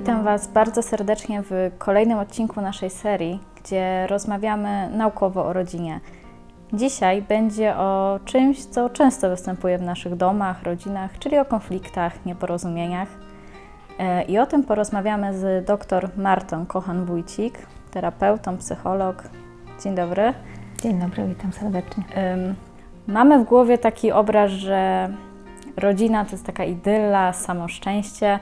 Witam Was bardzo serdecznie w kolejnym odcinku naszej serii, gdzie rozmawiamy naukowo o rodzinie. Dzisiaj będzie o czymś, co często występuje w naszych domach, rodzinach, czyli o konfliktach, nieporozumieniach. E, I o tym porozmawiamy z dr Martą Kochan-Wójcik, terapeutą, psycholog. Dzień dobry. Dzień dobry, witam serdecznie. Mamy w głowie taki obraz, że rodzina to jest taka idylla, samo szczęście.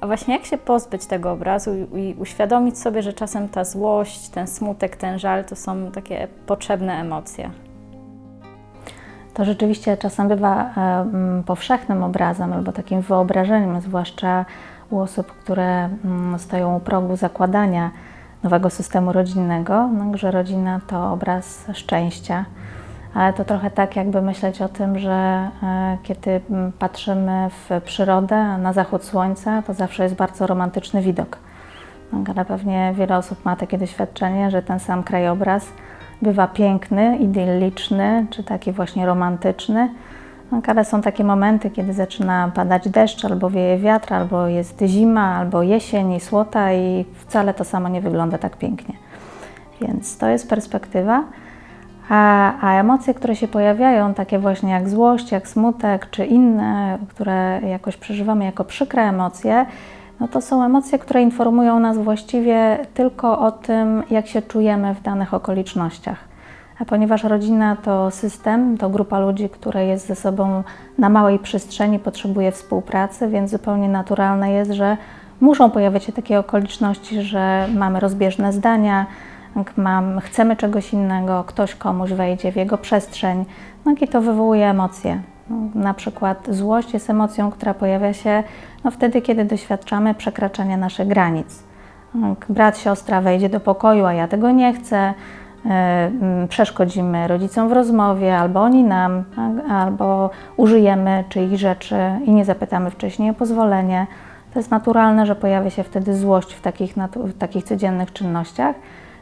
A właśnie jak się pozbyć tego obrazu i uświadomić sobie, że czasem ta złość, ten smutek, ten żal to są takie potrzebne emocje. To rzeczywiście czasem bywa e, mm, powszechnym obrazem albo takim wyobrażeniem, zwłaszcza u osób, które mm, stoją u progu zakładania nowego systemu rodzinnego, no, że rodzina to obraz szczęścia. Ale to trochę tak, jakby myśleć o tym, że e, kiedy mm, patrzymy w przyrodę, na zachód słońca, to zawsze jest bardzo romantyczny widok. Ale pewnie wiele osób ma takie doświadczenie, że ten sam krajobraz bywa piękny, idylliczny, czy taki właśnie romantyczny. Ale są takie momenty, kiedy zaczyna padać deszcz, albo wieje wiatr, albo jest zima, albo jesień i słota i wcale to samo nie wygląda tak pięknie. Więc to jest perspektywa. A, a emocje, które się pojawiają, takie właśnie jak złość, jak smutek, czy inne, które jakoś przeżywamy jako przykre emocje, no to są emocje, które informują nas właściwie tylko o tym, jak się czujemy w danych okolicznościach. A ponieważ rodzina to system, to grupa ludzi, która jest ze sobą na małej przestrzeni, potrzebuje współpracy, więc zupełnie naturalne jest, że muszą pojawiać się takie okoliczności, że mamy rozbieżne zdania, mam, chcemy czegoś innego, ktoś komuś wejdzie w jego przestrzeń, no i to wywołuje emocje. No, na przykład złość jest emocją, która pojawia się no, wtedy, kiedy doświadczamy przekraczania naszych granic. Brat, siostra wejdzie do pokoju, a ja tego nie chcę, yy, przeszkodzimy rodzicom w rozmowie, albo oni nam, albo użyjemy czyichś rzeczy i nie zapytamy wcześniej o pozwolenie. To jest naturalne, że pojawia się wtedy złość w takich, w takich codziennych czynnościach.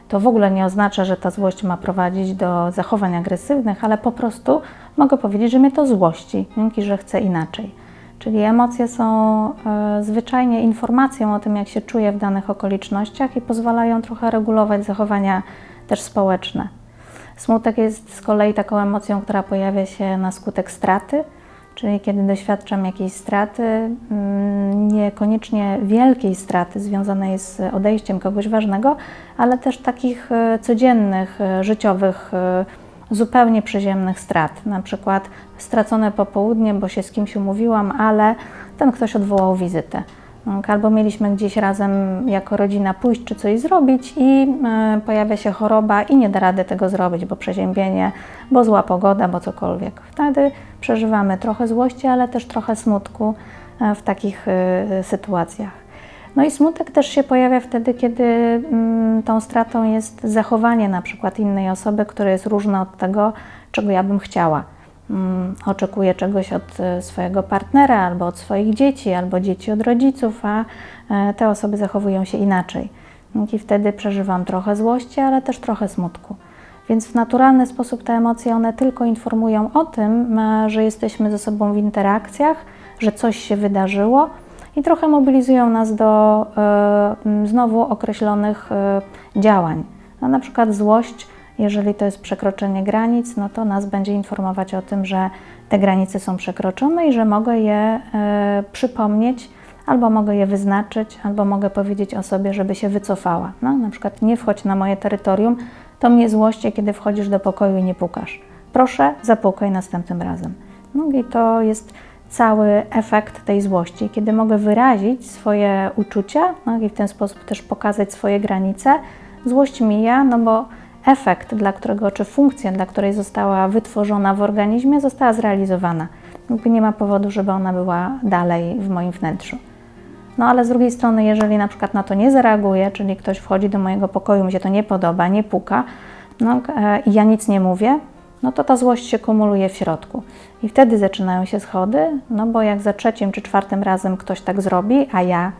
To w ogóle nie oznacza, że ta złość ma prowadzić do zachowań agresywnych, ale po prostu mogę powiedzieć, że mnie to złości, dzięki, że chcę inaczej. Czyli emocje są e, zwyczajnie informacją o tym, jak się czuję w danych okolicznościach i pozwalają trochę regulować zachowania też społeczne. Smutek jest z kolei taką emocją, która pojawia się na skutek straty, czyli kiedy doświadczam jakiejś straty, mm, niekoniecznie wielkiej straty związanej z odejściem kogoś ważnego, ale też takich e, codziennych, e, życiowych, e, zupełnie przyziemnych strat. Na przykład stracone popołudnie, bo się z kimś umówiłam, ale ten ktoś odwołał wizytę. Albo mieliśmy gdzieś razem jako rodzina pójść czy coś zrobić i pojawia się choroba i nie da rady tego zrobić, bo przeziębienie, bo zła pogoda, bo cokolwiek. Wtedy przeżywamy trochę złości, ale też trochę smutku w takich sytuacjach. No i smutek też się pojawia wtedy, kiedy mm, tą stratą jest zachowanie na przykład innej osoby, które jest różne od tego, czego ja bym chciała. Mm, oczekuję czegoś od e, swojego partnera, albo od swoich dzieci, albo dzieci od rodziców, a e, te osoby zachowują się inaczej. I wtedy przeżywam trochę złości, ale też trochę smutku. Więc w naturalny sposób te emocje one tylko informują o tym, e, że jesteśmy ze sobą w interakcjach, że coś się wydarzyło i trochę mobilizują nas do znowu określonych działań. No, na przykład złość, jeżeli to jest przekroczenie granic, no to nas będzie informować o tym, że te granice są przekroczone i że mogę je y, przypomnieć, albo mogę je wyznaczyć, albo mogę powiedzieć osobie, żeby się wycofała. No, na przykład nie wchodź na moje terytorium, to mnie złości, kiedy wchodzisz do pokoju i nie pukasz. Proszę, zapukaj następnym razem. No i to jest cały efekt tej złości, kiedy mogę wyrazić swoje uczucia no i w ten sposób też pokazać swoje granice. Złość mija, no bo efekt, dla którego, czy funkcja, dla której została wytworzona w organizmie, została zrealizowana. Jakby nie ma powodu, żeby ona była dalej w moim wnętrzu. No ale z drugiej strony, jeżeli na przykład na to nie zareaguję, czyli ktoś wchodzi do mojego pokoju, mi się to nie podoba, nie puka, no, e, i ja nic nie mówię, no to ta złość się kumuluje w środku. I wtedy zaczynają się schody, no bo jak za trzecim czy czwartym razem ktoś tak zrobi, a ja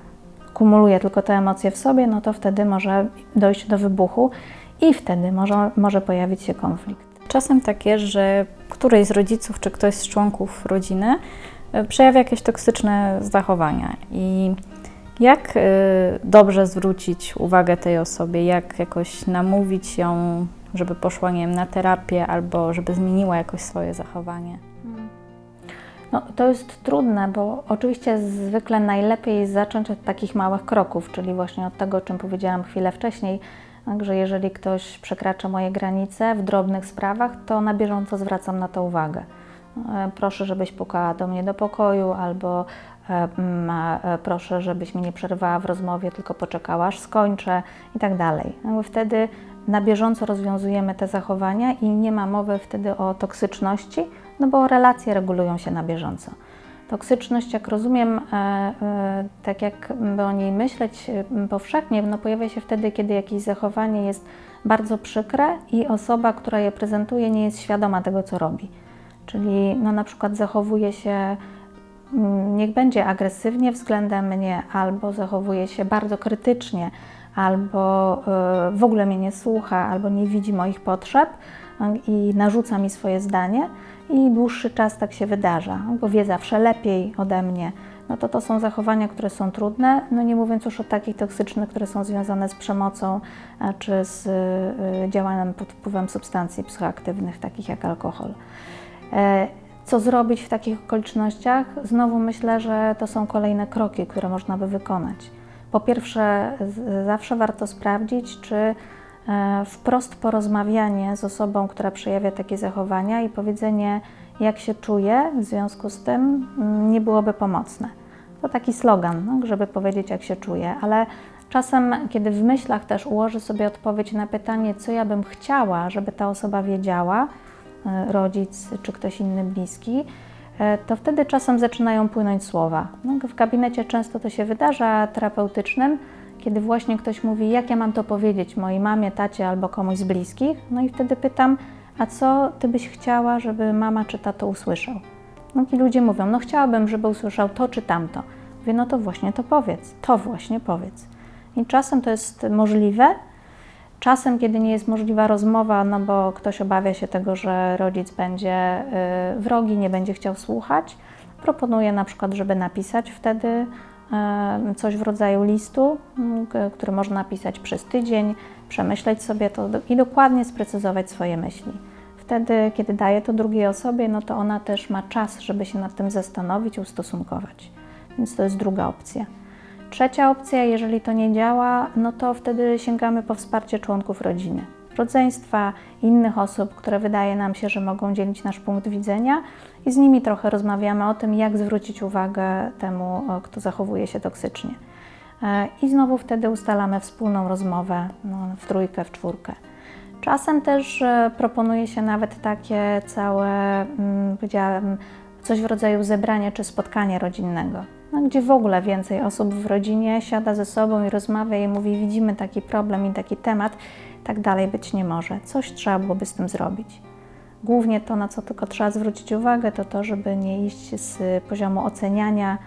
kumuluję tylko te emocje w sobie, no to wtedy może dojść do wybuchu i wtedy może, może pojawić się konflikt. Czasem tak jest, że któryś z rodziców czy ktoś z członków rodziny e, przejawia jakieś toksyczne zachowania i Jak y, dobrze zwrócić uwagę tej osobie? Jak jakoś namówić ją, żeby poszła, nie wiem, na terapię albo żeby zmieniła jakoś swoje zachowanie? No, to jest trudne, bo oczywiście zwykle najlepiej zacząć od takich małych kroków, czyli właśnie od tego, o czym powiedziałam chwilę wcześniej, tak, że jeżeli ktoś przekracza moje granice w drobnych sprawach, to na bieżąco zwracam na to uwagę. E, Proszę, żebyś pukała do mnie do pokoju, albo e, mm, e, proszę, żebyś mi nie przerwała w rozmowie, tylko poczekała, aż skończę i tak dalej. Wtedy na bieżąco rozwiązujemy te zachowania i nie ma mowy wtedy o toksyczności, no bo relacje regulują się na bieżąco. Toksyczność, jak rozumiem, e, e, tak jak by o niej myśleć e, powszechnie, no pojawia się wtedy, kiedy jakieś zachowanie jest bardzo przykre i osoba, która je prezentuje, nie jest świadoma tego, co robi. Czyli no, na przykład zachowuje się, mm, niech będzie agresywnie względem mnie, albo zachowuje się bardzo krytycznie, albo w ogóle mnie nie słucha, albo nie widzi moich potrzeb tak, i narzuca mi swoje zdanie i dłuższy czas tak się wydarza, bo wie zawsze lepiej ode mnie, no to to są zachowania, które są trudne, no nie mówiąc już o takich toksycznych, które są związane z przemocą czy z y, działaniem pod wpływem substancji psychoaktywnych, takich jak alkohol. E, Co zrobić w takich okolicznościach? Znowu myślę, że to są kolejne kroki, które można by wykonać. Po pierwsze, zawsze warto sprawdzić, czy wprost porozmawianie z osobą, która przejawia takie zachowania i powiedzenie, jak się czuje w związku z tym, mm, nie byłoby pomocne. To taki slogan, no, żeby powiedzieć, jak się czuje, ale czasem, kiedy w myślach też ułożę sobie odpowiedź na pytanie, co ja bym chciała, żeby ta osoba wiedziała, e, rodzic czy ktoś inny bliski, e, to wtedy czasem zaczynają płynąć słowa. No, w gabinecie często to się wydarza terapeutycznym, kiedy właśnie ktoś mówi, jak ja mam to powiedzieć mojej mamie, tacie albo komuś z bliskich, no i wtedy pytam, a co ty byś chciała, żeby mama czy tato usłyszał? No i ludzie mówią, no chciałabym, żeby usłyszał to czy tamto. Mówię, no to właśnie to powiedz, to właśnie powiedz. I czasem to jest możliwe, czasem, kiedy nie jest możliwa rozmowa, no bo ktoś obawia się tego, że rodzic będzie y, wrogi, nie będzie chciał słuchać, proponuję na przykład, żeby napisać wtedy coś w rodzaju listu, który można napisać przez tydzień, przemyśleć sobie to i dokładnie sprecyzować swoje myśli. Wtedy, kiedy daję to drugiej osobie, no to ona też ma czas, żeby się nad tym zastanowić, ustosunkować. Więc to jest druga opcja. Trzecia opcja, jeżeli to nie działa, no to wtedy sięgamy po wsparcie członków rodziny, rodzeństwa, innych osób, które wydaje nam się, że mogą dzielić nasz punkt widzenia i z nimi trochę rozmawiamy o tym, jak zwrócić uwagę temu, o, kto zachowuje się toksycznie. E, I znowu wtedy ustalamy wspólną rozmowę no, w trójkę, w czwórkę. Czasem też e, proponuje się nawet takie całe, mm, powiedziałabym, coś w rodzaju zebrania czy spotkania rodzinnego, no, gdzie w ogóle więcej osób w rodzinie siada ze sobą i rozmawia i mówi: Widzimy taki problem i taki temat, tak dalej być nie może. Coś trzeba byłoby z tym zrobić. Głównie to, na co tylko trzeba zwrócić uwagę, to to, żeby nie iść z poziomu oceniania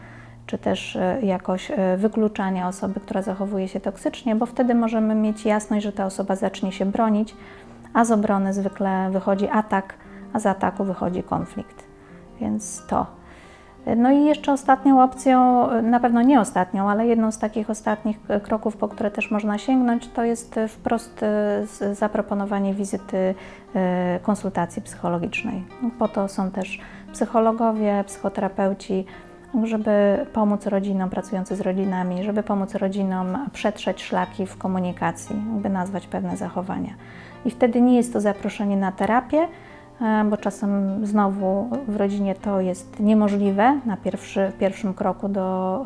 czy też e, jakoś e, wykluczania osoby, która zachowuje się toksycznie, bo wtedy możemy mieć jasność, że ta osoba zacznie się bronić, a z obrony zwykle wychodzi atak, a z ataku wychodzi konflikt. Więc to. No i jeszcze ostatnią opcją, na pewno nie ostatnią, ale jedną z takich ostatnich kroków, po które też można sięgnąć, to jest wprost e, zaproponowanie wizyty e, konsultacji psychologicznej. Po to są też psychologowie, psychoterapeuci, żeby pomóc rodzinom, pracujący z rodzinami, żeby pomóc rodzinom przetrzeć szlaki w komunikacji, by nazwać pewne zachowania. I wtedy nie jest to zaproszenie na terapię, bo czasem znowu w rodzinie to jest niemożliwe na pierwszy, pierwszym kroku do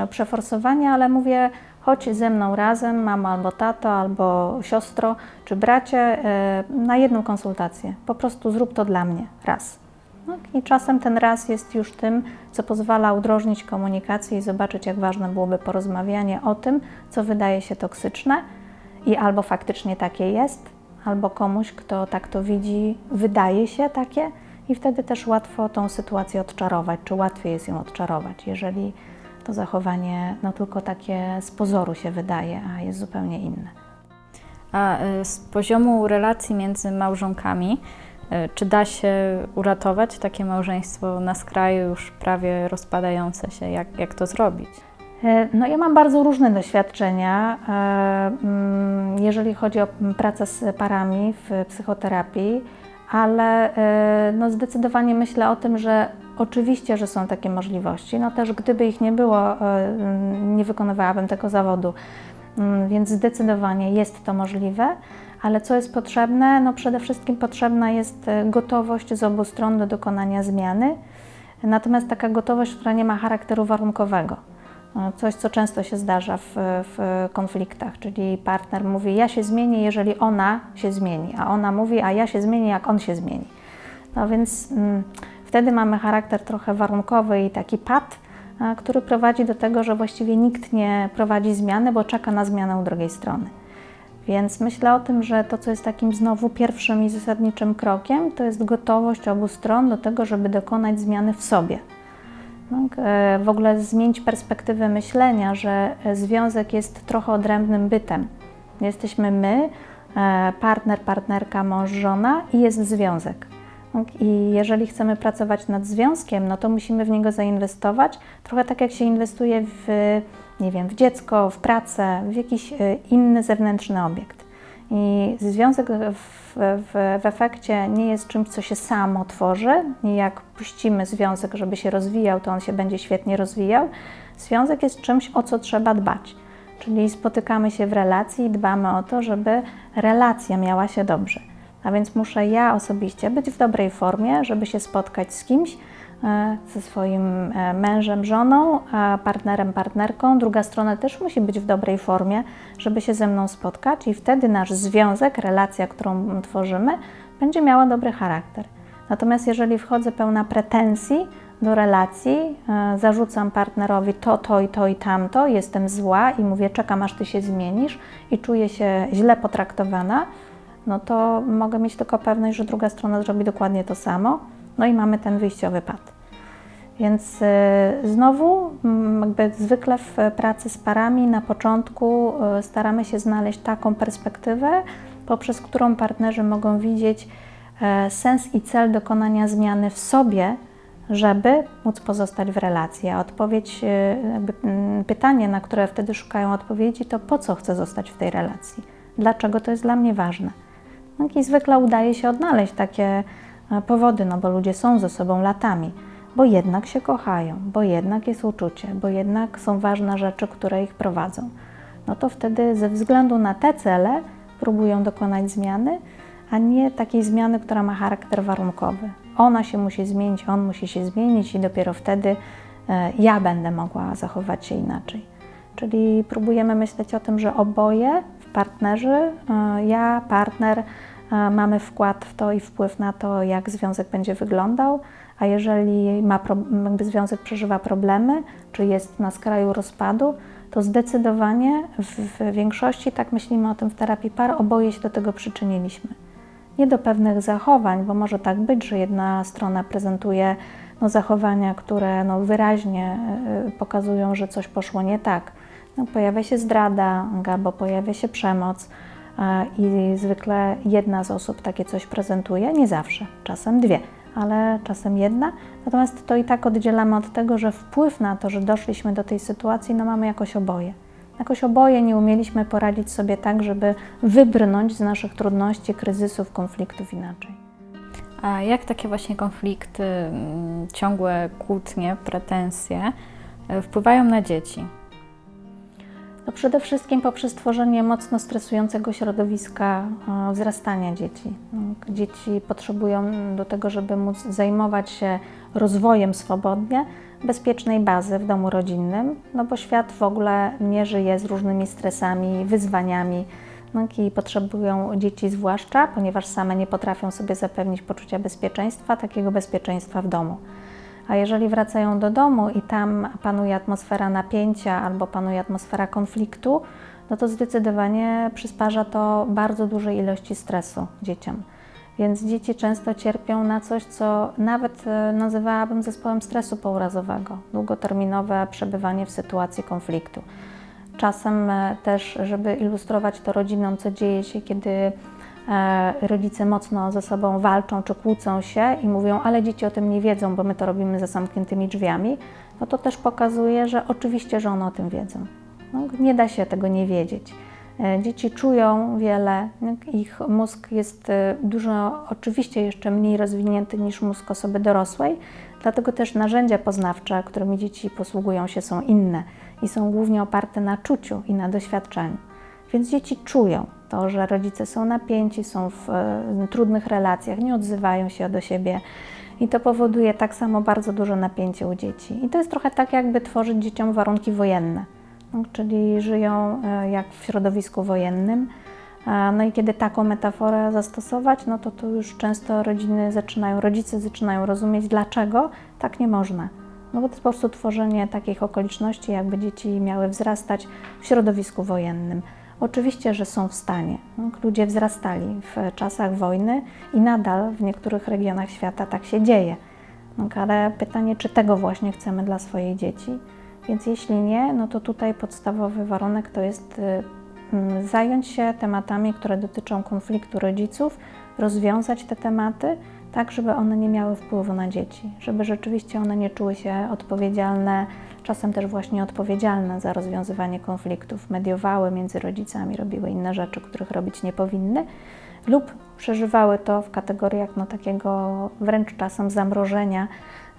e, przeforsowania, ale mówię, chodź ze mną razem, mama albo tato, albo siostro czy bracie, e, na jedną konsultację. Po prostu zrób to dla mnie raz. No I czasem ten raz jest już tym, co pozwala udrożnić komunikację i zobaczyć, jak ważne byłoby porozmawianie o tym, co wydaje się toksyczne i albo faktycznie takie jest, albo komuś, kto tak to widzi, wydaje się takie i wtedy też łatwo tą sytuację odczarować, czy łatwiej jest ją odczarować, jeżeli to zachowanie no tylko takie z pozoru się wydaje, a jest zupełnie inne. A y, z poziomu relacji między małżonkami, y, czy da się uratować takie małżeństwo na skraju już prawie rozpadające się? Jak, jak to zrobić? E, No ja mam bardzo różne doświadczenia, e, mm, jeżeli chodzi o pracę z parami w psychoterapii, ale e, no zdecydowanie myślę o tym, że oczywiście, że są takie możliwości. No też gdyby ich nie było, mm, nie wykonywałabym tego zawodu, Mm, więc zdecydowanie jest to możliwe. Ale co jest potrzebne? No przede wszystkim potrzebna jest gotowość z obu stron do dokonania zmiany. Natomiast taka gotowość, która nie ma charakteru warunkowego. Coś, co często się zdarza w, w konfliktach, czyli partner mówi: Ja się zmienię, jeżeli ona się zmieni, a ona mówi: A ja się zmienię, jak on się zmieni. No więc mm, wtedy mamy charakter trochę warunkowy i taki pad, który prowadzi do tego, że właściwie nikt nie prowadzi zmiany, bo czeka na zmianę u drugiej strony. Więc myślę o tym, że to, co jest takim znowu pierwszym i zasadniczym krokiem, to jest gotowość obu stron do tego, żeby dokonać zmiany w sobie. Tak, e, w ogóle zmienić perspektywę myślenia, że e, związek jest trochę odrębnym bytem. Jesteśmy my, e, partner, partnerka, mąż, żona i jest związek. Tak, I jeżeli chcemy pracować nad związkiem, no to musimy w niego zainwestować, trochę tak jak się inwestuje w, nie wiem, w dziecko, w pracę, w jakiś inny zewnętrzny obiekt. I związek w, w, w efekcie nie jest czymś, co się samo tworzy. Jak puścimy związek, żeby się rozwijał, to on się będzie świetnie rozwijał. Związek jest czymś, o co trzeba dbać. Czyli spotykamy się w relacji i dbamy o to, żeby relacja miała się dobrze. A więc muszę ja osobiście być w dobrej formie, żeby się spotkać z kimś, ze swoim e, mężem, żoną, partnerem, partnerką. Druga strona też musi być w dobrej formie, żeby się ze mną spotkać, i wtedy nasz związek, relacja, którą tworzymy, będzie miała dobry charakter. Natomiast jeżeli wchodzę pełna pretensji do relacji, e, zarzucam partnerowi to, to i to i tamto, jestem zła i mówię, czekam aż ty się zmienisz i czuję się źle potraktowana, no to mogę mieć tylko pewność, że druga strona zrobi dokładnie to samo, no i mamy ten wyjściowy pad. Więc y, znowu, mm, jakby zwykle w pracy z parami, na początku y, staramy się znaleźć taką perspektywę, poprzez którą partnerzy mogą widzieć e, sens i cel dokonania zmiany w sobie, żeby móc pozostać w relacji. A odpowiedź, y, mm, pytanie, na które wtedy szukają odpowiedzi, to po co chcę zostać w tej relacji? Dlaczego to jest dla mnie ważne? No I zwykle udaje się odnaleźć takie powody, no bo ludzie są ze sobą latami, bo jednak się kochają, bo jednak jest uczucie, bo jednak są ważne rzeczy, które ich prowadzą. No to wtedy ze względu na te cele próbują dokonać zmiany, a nie takiej zmiany, która ma charakter warunkowy. Ona się musi zmienić, on musi się zmienić i dopiero wtedy e, ja będę mogła zachować się inaczej. Czyli próbujemy myśleć o tym, że oboje partnerzy, e, ja, partner, mamy wkład w to i wpływ na to, jak związek będzie wyglądał, a jeżeli ma, pro- związek przeżywa problemy, czy jest na skraju rozpadu, to zdecydowanie w, większości, tak myślimy o tym w terapii par, oboje się do tego przyczyniliśmy. Nie do pewnych zachowań, bo może tak być, że jedna strona prezentuje no, zachowania, które no, wyraźnie y, pokazują, że coś poszło nie tak. No, pojawia się zdrada, albo pojawia się przemoc i zwykle jedna z osób takie coś prezentuje, nie zawsze, czasem dwie, ale czasem jedna. Natomiast to i tak oddzielamy od tego, że wpływ na to, że doszliśmy do tej sytuacji, no mamy jakoś oboje. Jakoś oboje nie umieliśmy poradzić sobie tak, żeby wybrnąć z naszych trudności, kryzysów, konfliktów inaczej. A jak takie właśnie konflikty, mm, ciągłe kłótnie, pretensje y, wpływają na dzieci? No przede wszystkim poprzez tworzenie mocno stresującego środowiska e, wzrastania dzieci. No, Dzieci potrzebują do tego, żeby móc zajmować się rozwojem swobodnie, bezpiecznej bazy w domu rodzinnym, no bo świat w ogóle nie żyje z różnymi stresami, wyzwaniami. No i potrzebują dzieci zwłaszcza, ponieważ same nie potrafią sobie zapewnić poczucia bezpieczeństwa, takiego bezpieczeństwa w domu. A jeżeli wracają do domu i tam panuje atmosfera napięcia albo panuje atmosfera konfliktu, no to zdecydowanie przysparza to bardzo dużej ilości stresu dzieciom. Więc dzieci często cierpią na coś, co nawet e, nazywałabym zespołem stresu pourazowego długoterminowe przebywanie w sytuacji konfliktu. Czasem e, też, żeby ilustrować to rodzinom, co dzieje się, kiedy rodzice mocno ze sobą walczą czy kłócą się i mówią, ale dzieci o tym nie wiedzą, bo my to robimy za zamkniętymi drzwiami, no to też pokazuje, że oczywiście, że one o tym wiedzą. No, nie da się tego nie wiedzieć. E, Dzieci czują wiele, ich mózg jest e, dużo, oczywiście jeszcze mniej rozwinięty niż mózg osoby dorosłej, dlatego też narzędzia poznawcze, którymi dzieci posługują się, są inne i są głównie oparte na czuciu i na doświadczeniu. Więc dzieci czują to, że rodzice są napięci, są w e, trudnych relacjach, nie odzywają się do siebie. I to powoduje tak samo bardzo dużo napięcia u dzieci. I to jest trochę tak, jakby tworzyć dzieciom warunki wojenne, no, czyli żyją e, jak w środowisku wojennym. A, No i kiedy taką metaforę zastosować, no to, to już często rodziny zaczynają, rodzice zaczynają rozumieć, dlaczego tak nie można. No bo to po prostu tworzenie takich okoliczności, jakby dzieci miały wzrastać w środowisku wojennym. Oczywiście, że są w stanie. No, ludzie wzrastali w czasach wojny i nadal w niektórych regionach świata tak się dzieje. No, ale pytanie, czy tego właśnie chcemy dla swojej dzieci? Więc jeśli nie, no to tutaj podstawowy warunek to jest y, mm, zająć się tematami, które dotyczą konfliktu rodziców, rozwiązać te tematy, tak żeby one nie miały wpływu na dzieci, żeby rzeczywiście one nie czuły się odpowiedzialne, czasem też właśnie odpowiedzialne za rozwiązywanie konfliktów, mediowały między rodzicami, robiły inne rzeczy, których robić nie powinny, lub przeżywały to w kategoriach no, takiego wręcz czasem zamrożenia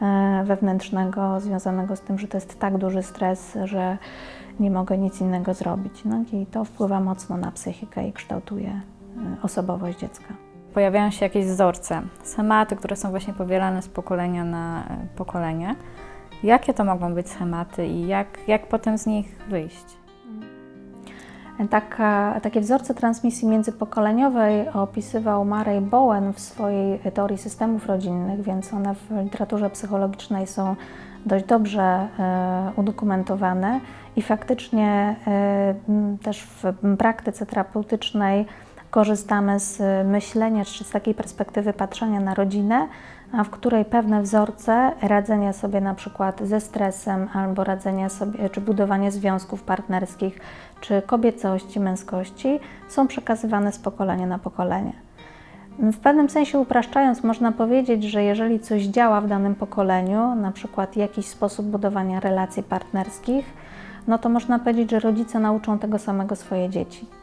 e, wewnętrznego, związanego z tym, że to jest tak duży stres, że nie mogę nic innego zrobić. No, I to wpływa mocno na psychikę i kształtuje e, osobowość dziecka. Pojawiają się jakieś wzorce, schematy, które są właśnie powielane z pokolenia na e, pokolenie. Jakie to mogą być schematy i jak, jak potem z nich wyjść? Taka, takie wzorce transmisji międzypokoleniowej opisywał Murray Bowen w swojej teorii systemów rodzinnych, więc one w literaturze psychologicznej są dość dobrze e, udokumentowane i faktycznie e, też w praktyce terapeutycznej korzystamy z myślenia czy z takiej perspektywy patrzenia na rodzinę, w której pewne wzorce radzenia sobie na przykład ze stresem albo radzenia sobie, czy budowanie związków partnerskich, czy kobiecości, męskości są przekazywane z pokolenia na pokolenie. W pewnym sensie upraszczając, można powiedzieć, że jeżeli coś działa w danym pokoleniu, na przykład jakiś sposób budowania relacji partnerskich, no to można powiedzieć, że rodzice nauczą tego samego swoje dzieci.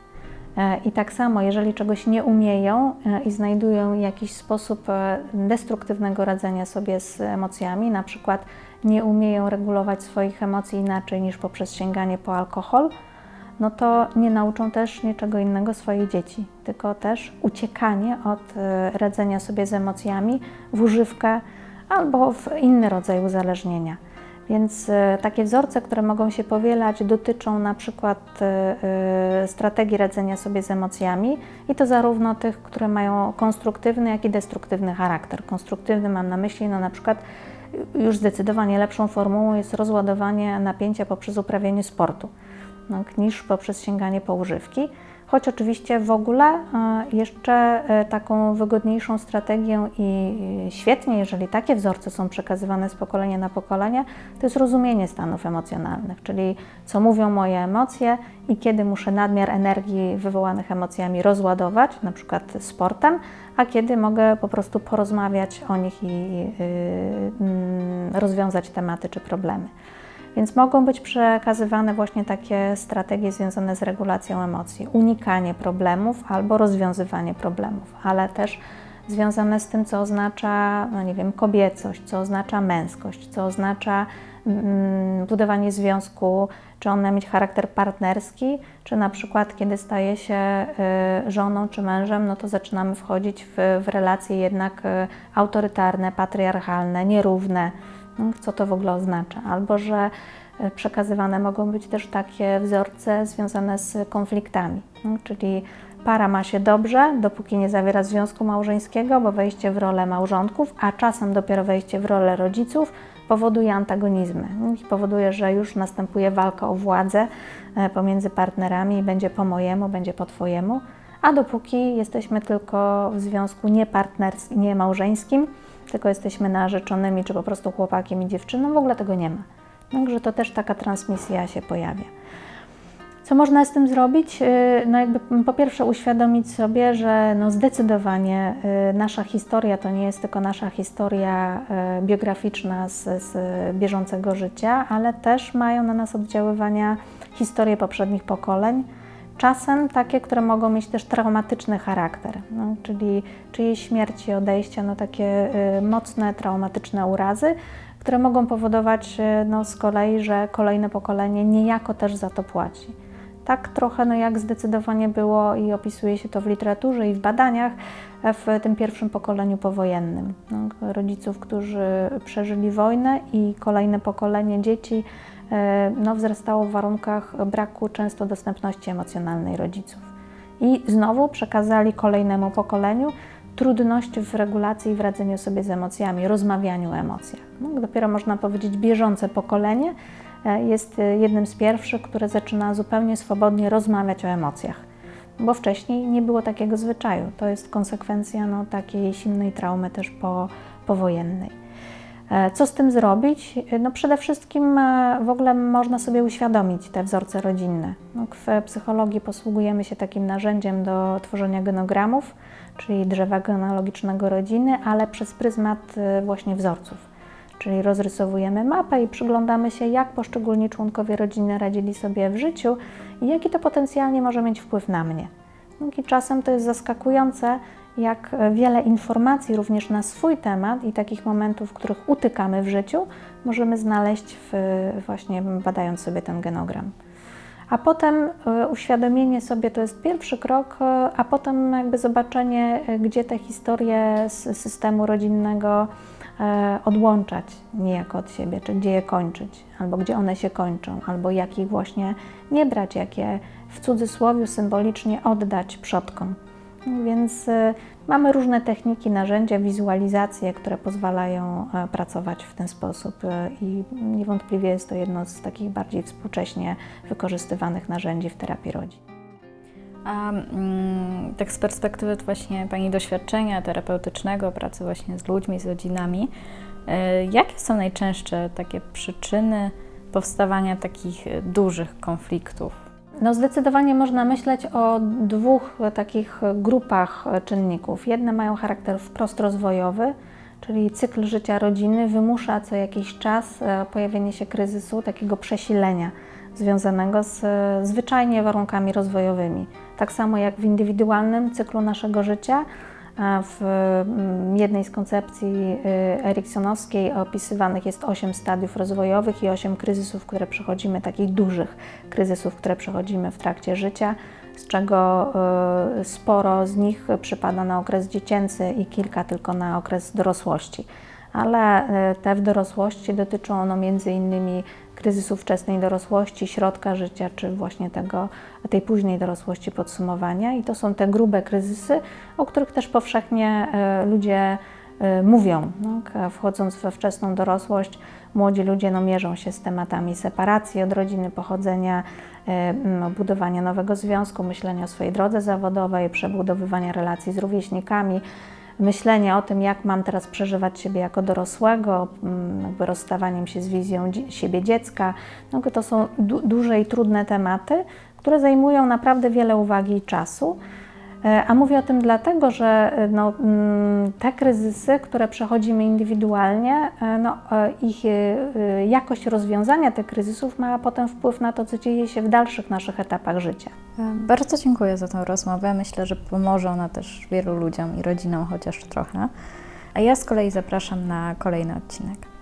E, I tak samo, jeżeli czegoś nie umieją e, i znajdują jakiś sposób e, destruktywnego radzenia sobie z emocjami, na przykład nie umieją regulować swoich emocji inaczej niż poprzez sięganie po alkohol, no to nie nauczą też niczego innego swoich dzieci, tylko też uciekanie od radzenia sobie z emocjami w używkę albo w inny rodzaj uzależnienia. Więc e, takie wzorce, które mogą się powielać, dotyczą na przykład e, e, strategii radzenia sobie z emocjami i to zarówno tych, które mają konstruktywny, jak i destruktywny charakter. Konstruktywny mam na myśli no na przykład już zdecydowanie lepszą formułą jest rozładowanie napięcia poprzez uprawianie sportu no, niż poprzez sięganie po używki choć oczywiście w ogóle e, jeszcze e, taką wygodniejszą strategią i świetnie, jeżeli takie wzorce są przekazywane z pokolenia na pokolenie, to jest rozumienie stanów emocjonalnych, czyli co mówią moje emocje i kiedy muszę nadmiar energii wywołanych emocjami rozładować, na przykład sportem, a kiedy mogę po prostu porozmawiać o nich i y, rozwiązać tematy czy problemy. Więc mogą być przekazywane właśnie takie strategie związane z regulacją emocji, unikanie problemów albo rozwiązywanie problemów, ale też związane z tym, co oznacza, no nie wiem, kobiecość, co oznacza męskość, co oznacza mm, budowanie związku, czy on ma mieć charakter partnerski, czy na przykład kiedy staje się y, żoną czy mężem, no to zaczynamy wchodzić w, w relacje jednak y, autorytarne, patriarchalne, nierówne co to w ogóle oznacza. Albo że e, przekazywane mogą być też takie wzorce związane z konfliktami, no, czyli para ma się dobrze, dopóki nie zawiera związku małżeńskiego, bo wejście w rolę małżonków, a czasem dopiero wejście w rolę rodziców powoduje antagonizmy. No, i powoduje, że już następuje walka o władzę e, pomiędzy partnerami i będzie po mojemu, będzie po twojemu, a dopóki jesteśmy tylko w związku niepartnerskim, nie małżeńskim, tylko jesteśmy narzeczonymi, czy po prostu chłopakiem i dziewczyną, w ogóle tego nie ma. Także to też taka transmisja się pojawia. Co można z tym zrobić? Y, No jakby po pierwsze uświadomić sobie, że no zdecydowanie y, nasza historia to nie jest tylko nasza historia y, biograficzna z, z bieżącego życia, ale też mają na nas oddziaływania historie poprzednich pokoleń. Czasem takie, które mogą mieć też traumatyczny charakter, no, czyli czyjeś śmierci, odejścia, no takie y, mocne, traumatyczne urazy, które mogą powodować y, no, z kolei, że kolejne pokolenie niejako też za to płaci. Tak trochę no jak zdecydowanie było i opisuje się to w literaturze i w badaniach e, w tym pierwszym pokoleniu powojennym. No, rodziców, którzy przeżyli wojnę i kolejne pokolenie dzieci no, wzrastało w warunkach braku często dostępności emocjonalnej rodziców. I znowu przekazali kolejnemu pokoleniu trudność w regulacji i w radzeniu sobie z emocjami, rozmawianiu o emocjach. No, dopiero można powiedzieć bieżące pokolenie e, jest e, jednym z pierwszych, które zaczyna zupełnie swobodnie rozmawiać o emocjach, bo wcześniej nie było takiego zwyczaju. To jest konsekwencja no, takiej silnej traumy też po, powojennej. E, Co z tym zrobić? No przede wszystkim e, w ogóle można sobie uświadomić te wzorce rodzinne. No, w psychologii posługujemy się takim narzędziem do tworzenia genogramów, czyli drzewa genealogicznego rodziny, ale przez pryzmat e, właśnie wzorców. Czyli rozrysowujemy mapę i przyglądamy się, jak poszczególni członkowie rodziny radzili sobie w życiu i jaki to potencjalnie może mieć wpływ na mnie. I czasem to jest zaskakujące, jak wiele informacji również na swój temat i takich momentów, w których utykamy w życiu, możemy znaleźć w, właśnie badając sobie ten genogram. A potem e, uświadomienie sobie to jest pierwszy krok, e, a potem jakby zobaczenie, e, gdzie te historie z systemu rodzinnego odłączać niejako od siebie, czy gdzie je kończyć, albo gdzie one się kończą, albo jakich właśnie nie brać, jakie w cudzysłowie symbolicznie oddać przodkom. Więc y, mamy różne techniki, narzędzia, wizualizacje, które pozwalają e, pracować w ten sposób y, i niewątpliwie jest to jedno z takich bardziej współcześnie wykorzystywanych narzędzi w terapii rodzin. A mm, tak z perspektywy właśnie Pani doświadczenia terapeutycznego, pracy właśnie z ludźmi, z rodzinami, y, jakie są najczęstsze takie przyczyny powstawania takich dużych konfliktów? No zdecydowanie można myśleć o dwóch takich grupach czynników. Jedne mają charakter wprost rozwojowy, czyli cykl życia rodziny wymusza co jakiś czas e, pojawienie się kryzysu, takiego przesilenia związanego z e, zwyczajnie warunkami rozwojowymi. Tak samo jak w indywidualnym cyklu naszego życia, w mm, jednej z koncepcji y, eriksonowskiej opisywanych jest 8 stadiów rozwojowych i 8 kryzysów, które przechodzimy, takich dużych kryzysów, które przechodzimy w trakcie życia, z czego y, sporo z nich przypada na okres dziecięcy i kilka tylko na okres dorosłości. Ale y, te w dorosłości dotyczą one między innymi kryzysu wczesnej dorosłości, środka życia, czy właśnie tego, tej późnej dorosłości podsumowania. I to są te grube kryzysy, o których też powszechnie e, ludzie e, mówią. No, wchodząc we wczesną dorosłość, młodzi ludzie no, mierzą się z tematami separacji od rodziny, pochodzenia, e, budowania nowego związku, myślenia o swojej drodze zawodowej, przebudowywania relacji z rówieśnikami, myślenie o tym, jak mam teraz przeżywać siebie jako dorosłego, mm, jakby rozstawaniem się z wizją siebie dziecka. No, to są du- duże i trudne tematy, które zajmują naprawdę wiele uwagi i czasu. E, A mówię o tym dlatego, że e, no, mm, te kryzysy, które przechodzimy indywidualnie, e, no, ich jakość rozwiązania tych kryzysów ma potem wpływ na to, co dzieje się w dalszych naszych etapach życia. Bardzo dziękuję za tę rozmowę. Myślę, że pomoże ona też wielu ludziom i rodzinom chociaż trochę. A ja z kolei zapraszam na kolejny odcinek.